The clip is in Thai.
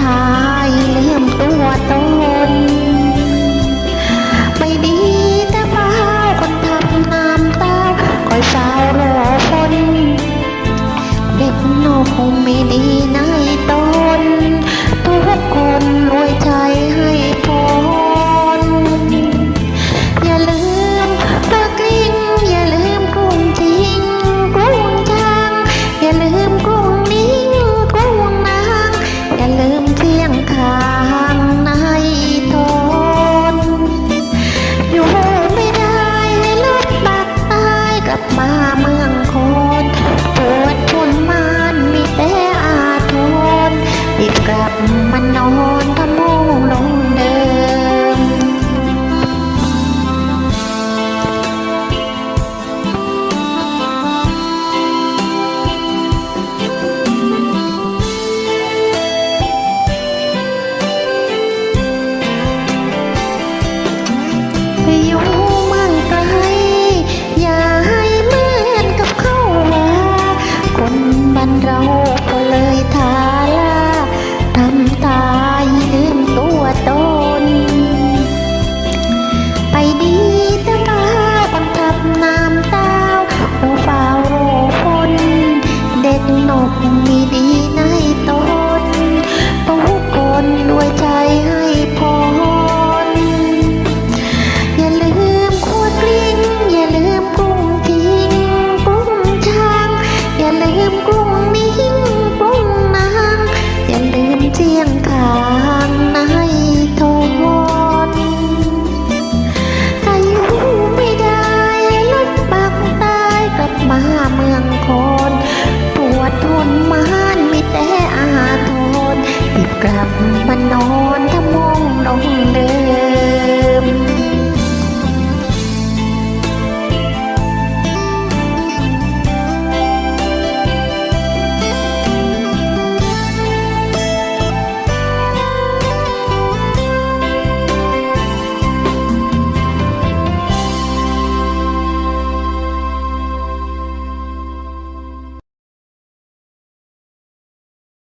ท้ายลืมตัวตน เราก็เลยทาลาทำตายลืมตัวตน ไปดีตั้าตั้งทับน้ำตาเราเฝ้ารอฝนเด็ดนกมีดีนะ กลับ